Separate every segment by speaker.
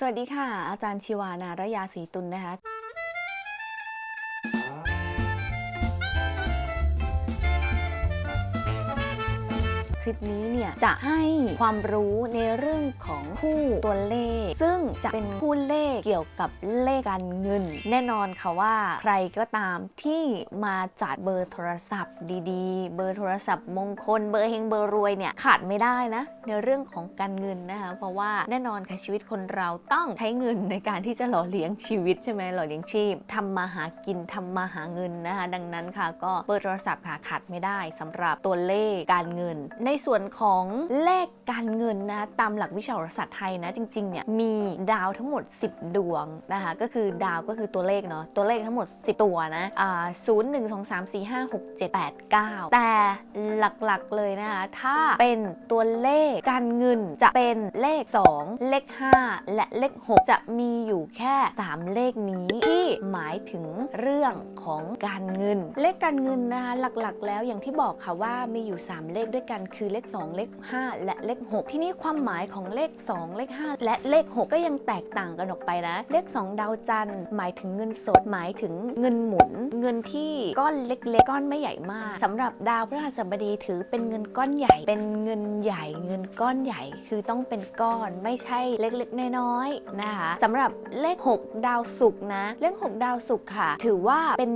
Speaker 1: สวัสดีค่ะ อาจารย์ชิวานารยาศรีตุลนะคะคลิปนี้ เนี่ยจะให้ความรู้ในเรื่องของคู่ตัวเลข ซึ่งจะเป็นคู่เลขเกี่ยวกับเลขการเงิน แน่นอนค่ะว่าใครก็ตามที่มาจัดเบอร์โทรศัพท์ดีๆ เบอร์โทรศัพท์มงคล เบอร์เฮงเบอร์รวยเนี่ยขาดไม่ได้นะ ในเรื่องของการเงินนะคะเพราะว่าแน่นอนค่ะชีวิตคนเราต้องใช้เงินในการที่จะหล่อเลี้ยงชีวิตใช่ไหมหล่อเลี้ยงชีพทำมาหากินทำมาหาเงินนะคะดังนั้นค่ะก็เบอร์โทรศัพท์ค่ะขาดไม่ได้สำหรับตัวเลขการเงิน ในส่วนของเลขการเงินนะตามหลักวิชาโหราศาสตร์ไทยนะจริงๆเนี่ยมีดาวทั้งหมด 10 ดวงนะคะก็คือดาวก็คือตัวเลขเนาะตัวเลขทั้งหมด 10 ตัวนะอ่าศูนย์หนึ่งสองสามสี่ห้าหกเจ็ดแปดเก้าแต่หลักๆเลยนะคะถ้าเป็นตัวเลขการเงินจะเป็นเลข 2 เลข 5 และเลข 6 จะมีอยู่แค่ 3 เลขนี้ที่หมายถึงเรื่องของการเงิน เลขการเงินนะคะหลักๆ แล้วอย่างที่บอกค่ะว่ามีอยู่ 3 เลขด้วยกันคือเลข 2 เลข5 และเลข 6 ที่นี้ความหมายของเลข 2 เลข 5 และเลข 6 ก็ยังแตกต่างกันออกไปนะ เลข 2 ดาวจันทร์หมายถึงเงินสดหมายถึงเงินหมุน เงินที่ก้อนเล็กๆก้อนไม่ใหญ่มากสำหรับดาวพฤหัสบดีถือเป็นเงินก้อนใหญ่ เป็นเงินใหญ่ เงินก้อนใหญ่ คือต้องเป็นก้อนไม่ใช่เล็กๆน้อยๆนะคะสำหรับเลข 6 ดาวศุกร์นะเลข 6 ดาวศุกร์ค่ะ ถือว่าเป็น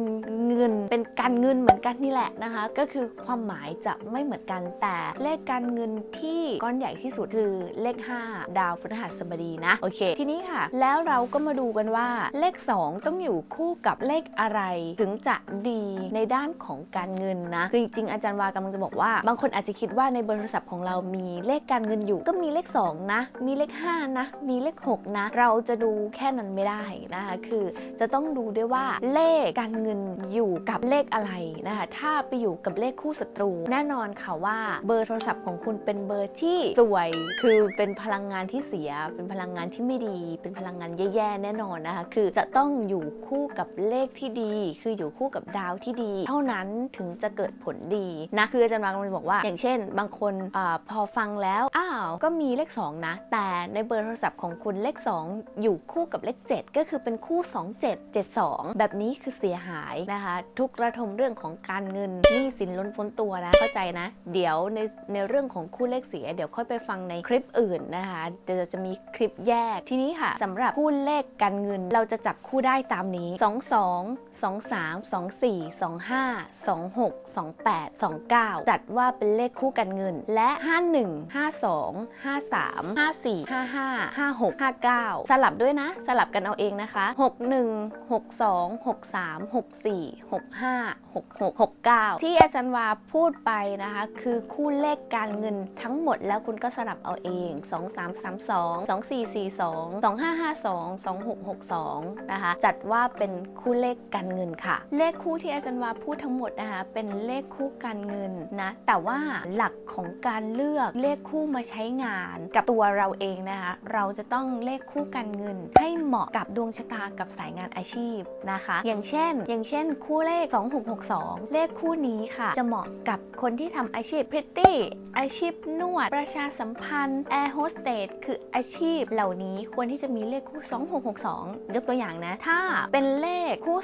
Speaker 1: เงินเป็นการเงินเหมือนกันนี่แหละนะคะ ก็คือความหมายจะไม่เหมือนกันแต่เลขการเงินินที่ก้อนใหญ่ที่สุดคือเลข 5 ดาวพฤหัสบดีนะ โอเค ทีนี้ค่ะ แล้วเราก็มาดูกันว่าเลข 2 ต้องอยู่คู่กับเลขอะไร ถึงจะดีในด้านของการเงินนะ คือจริงๆอาจารย์วากำลังจะบอกว่า บางคนอาจจะคิดว่าในเบอร์โทรศัพท์ของเรามีเลขการเงินอยู่ ก็มีเลข 2 นะ มีเลข 5 นะ มีเลข 6 นะ เราจะดูแค่นั้นไม่ได้นะคะคือจะต้องดูด้วยว่าเลขการเงินอยู่กับเลขอะไรนะคะถ้าไปอยู่กับเลขคู่ศัตรู แน่นอนค่ะว่าเบอร์โทรศัพท์ของคุณเป็นเบอร์ที่สวย คือเป็นพลังงานที่เสีย เป็นพลังงานที่ไม่ดี เป็นพลังงานแย่ๆแน่นอนนะคะ คือจะต้องอยู่คู่กับเลขที่ดี คืออยู่คู่กับดาวที่ดี เท่านั้นถึงจะเกิดผลดีนะ คืออาจารย์วางกำลังบอกว่า อย่างเช่น บางคนอพอฟังแล้ว อ้าว ก็มีเลข 2 นะ แต่ในเบอร์โทรศัพท์ของคุณเลข 2 อยู่คู่กับเลข 7 ก็คือเป็นคู่ 2772 แบบนี้คือเสียหายนะคะ ทุกระทมเรื่องของการเงินหนี้สินล้นพ้นตัวนะ เข้าใจนะ เดี๋ยวในในเรื่องของคู่เลขเสีย เดี๋ยวค่อยไปฟังในคลิปอื่นนะคะ เดี๋ยวจะมีคลิปแยกทีนี้ค่ะสำหรับคู่เลขการเงิน เราจะจับคู่ได้ตามนี้ 22 23 24 25 26 28 29 จัดว่าเป็นเลขคู่การเงิน และ 51 52 53 54 55 56 59 สลับด้วยนะ สลับกันเอาเองนะคะ 61 62 63 64 65 66 69 ที่อาจารย์วาพูดไปนะคะ คือคู่เลขการเงินทั้งหมดแล้วคุณก็สลับเอาเอง 2 3 3 2 2 4 4 2 2 5 5 2 2 6 6 2 นะคะ จัดว่าเป็นคู่เลขการเงินค่ะ เลขคู่ที่อาจารย์วาพูดทั้งหมดนะคะเป็นเลขคู่การเงินนะ แต่ว่าหลักของการเลือกเลขคู่มาใช้งานกับตัวเราเองนะคะเราจะต้องเลขคู่การเงิน ให้เหมาะกับดวงชะตากับสายงานอาชีพนะคะ อย่างเช่น อย่างเช่น คู่เลข 2662 เลขคู่นี้ค่ะ จะเหมาะกับคนที่ทำอาชีพพริตตี้อาชีพนวด ประชาสัมพันธ์แอร์โฮสเตสคืออาชีพเหล่านี้ควรที่จะมีเลขคู่ 2662 ยกตัวอย่างนะ ถ้าเป็นเลขคู่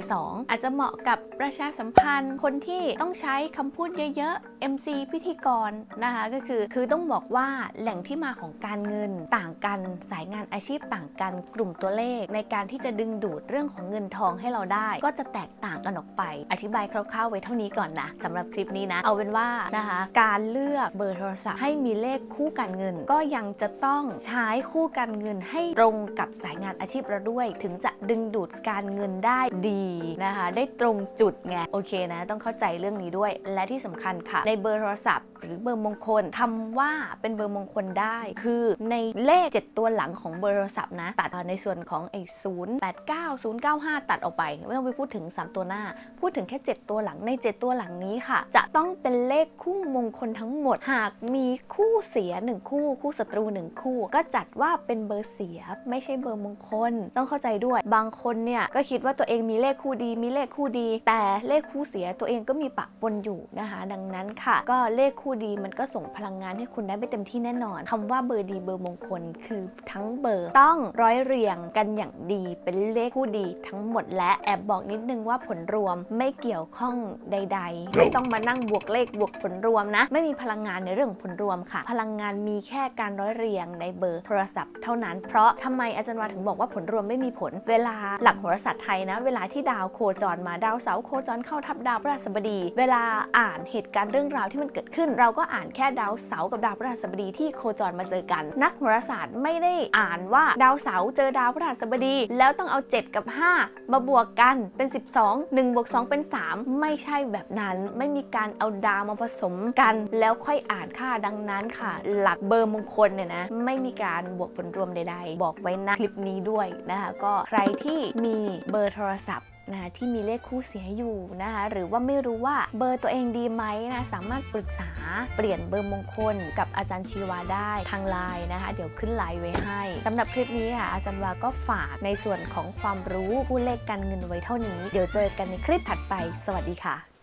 Speaker 1: 2442 อาจจะเหมาะกับประชาสัมพันธ์คนที่ต้องใช้คำพูดเยอะ ๆ MC พิธีกรนะคะก็คือคือต้องบอกว่าแหล่งที่มาของการเงินต่างกันสายงานอาชีพต่างกันกลุ่มตัวเลข ในการที่จะดึงดูดเรื่องของเงินทองให้เราได้ ก็จะแตกต่างกันออกไป อธิบายคร่าวๆไว้เท่านี้ก่อนนะสำหรับคลิปนี้นะ เอาเป็นว่านะคะการเลือกเบอร์โทรศัพท์ให้มีเลขคู่การเงิน ก็ยังจะต้องใช้คู่การเงินให้ตรงกับสายงานอาชีพเราด้วย ถึงจะดึงดูดการเงินได้ดีนะคะ ได้ตรงจุดไงโอเคนะต้องเข้าใจเรื่องนี้ด้วย และที่สำคัญค่ะ ในเบอร์โทรศัพท์ หรือเบอร์มงคลคำว่าเป็นเบอร์มงคลได้ คือในเลข 7 ตัวหลังของเบอร์โทรศัพท์นะตัดในส่วนของไอ้0 8 9 0 9 5ตัดออกไป ไม่ต้องไปพูดถึง 3 ตัวหน้า พูดถึงแค่ 7 ตัวหลังใน 7 ตัวหลังนี้ค่ะ จะต้องเป็นเลขคู่มงคลทั้งทั้งหมด หากมีคู่เสียหนึ่งคู่ คู่ศัตรูหนึ่งคู่ ก็จัดว่าเป็นเบอร์เสียไม่ใช่เบอร์มงคล ต้องเข้าใจด้วย บางคนเนี่ยก็คิดว่าตัวเองมีเลขคู่ดี มีเลขคู่ดี แต่เลขคู่เสียตัวเองก็มีปะปนอยู่นะคะ ดังนั้นค่ะ ก็เลขคู่ดีมันก็ส่งพลังงานให้คุณได้ไม่เต็มที่แน่นอนคำว่าเบอร์ดีเบอร์มงคล คือทั้งเบอร์ต้องร้อยเรียงกันอย่างดีเป็นเลขคู่ดีทั้งหมดและแอบบอกนิดนึงว่าผลรวมไม่เกี่ยวข้องใด ๆ ไม่ต้องมานั่งบวกเลขบวกผลรวมนะ ไม่มีพลังงานในเรื่องผลรวมค่ะ พลังงานมีแค่การร้อยเรียงในเบอร์โทรศัพท์เท่านั้น เพราะทำไมอาจารย์วาถึงบอกว่าผลรวมไม่มีผล เวลาหลักโหราศาสตร์ไทยนะ เวลาที่ดาวโคจรมาดาวเสาโคจรเข้าทับดาวพฤหัสบดี เวลาอ่านเหตุการณ์เรื่องราวที่มันเกิดขึ้น เราก็อ่านแค่ดาวเสากับดาวพฤหัสบดีที่โคจรมาเจอกัน นักโหราศาสตร์ไม่ได้อ่านว่าดาวเสาเจอดาวพฤหัสบดี แล้วต้องเอา 7 กับ 5 มาบวกกันเป็น 12 1บวก2เป็น 3 ไม่ใช่แบบนั้น ไม่มีการเอาดาวมาผสมกันแล้วแล้วค่อยอ่านค่าดังนั้นค่ะ หลักเบอร์มงคลเนี่ยนะไม่มีการบวกผลรวมใด ๆ บอกไว้ในคลิปนี้ด้วยนะคะก็ใครที่มีเบอร์โทรศัพท์นะคะที่มีเลขคู่เสียอยู่นะคะหรือว่าไม่รู้ว่าเบอร์ตัวเองดีไหมนะสามารถปรึกษาเปลี่ยนเบอร์มงคลกับอาจารย์ชีวาได้ทางไลน์นะคะเดี๋ยวขึ้นไลน์ไว้ให้สำหรับคลิปนี้ค่ะอาจารย์วาก็ฝากในส่วนของความรู้ผู้เลขการเงินไว้เท่านี้ เดี๋ยวเจอกันในคลิปถัดไป สวัสดีค่ะ